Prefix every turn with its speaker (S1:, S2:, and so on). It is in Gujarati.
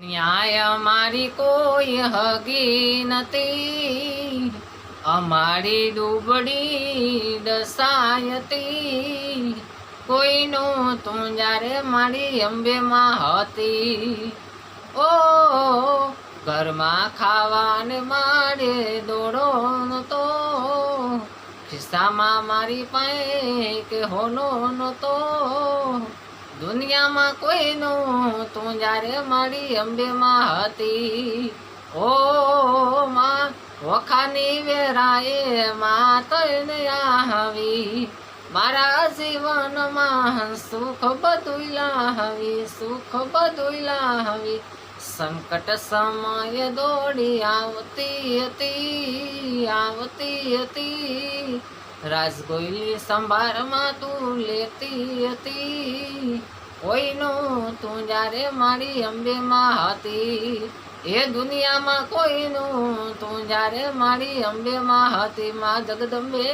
S1: ન્યાય અમારી કોઈ હગી નથી. અમારી ડૂબડી દસાયતી. કોઈનું તું જ્યારે મારી અંબેમાં હતી. ઓ, ઘરમાં ખાવાને મારે દોડો નતો. ખિસ્સામાં મારી પાસે કે હોનો નતો. દુનિયામાં કોઈનું તું જ્યારે મારી અંબેમાં હતી. ઓ માં, વખાની વેરાએ મા તને આવી. મારા જીવનમાં સુખ બધું લાવી, સુખ બધું લાવી. સંકટ સમય દોડી આવતી હતી આવતી હતી. રાજગોયલી સંભારમાં તું લેતી હતી. કોઈનું તું જ્યારે મારી અંબેમાં હતી. એ દુનિયામાં કોઈનું તું જ્યારે મારી અંબેમાં હતી. માં જગદંબે